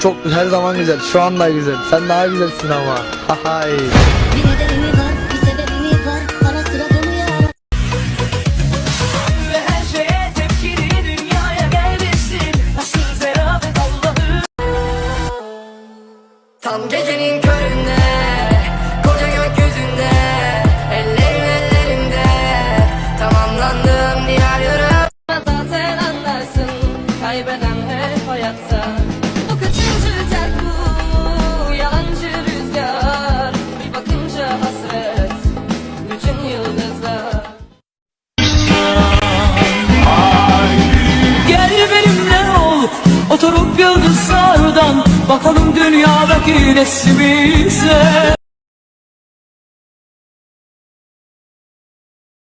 çok her zaman güzel. Şu anda güzel. Sen daha güzelsin ama. Hay. Bir nedeni var, bir sebebi mi var? Bana sıra dönüyor. Ve her şeye tepkili dünyaya gelmişsin Aşkın zerafet Allah'ım Tam gecenin köründe Koca gökyüzünde Ellerin ellerimde Tamamlandım diğer yarım Zaten anlarsın Kaybeden hep hayatta yıldızlardan Bakalım dünyadaki resmimize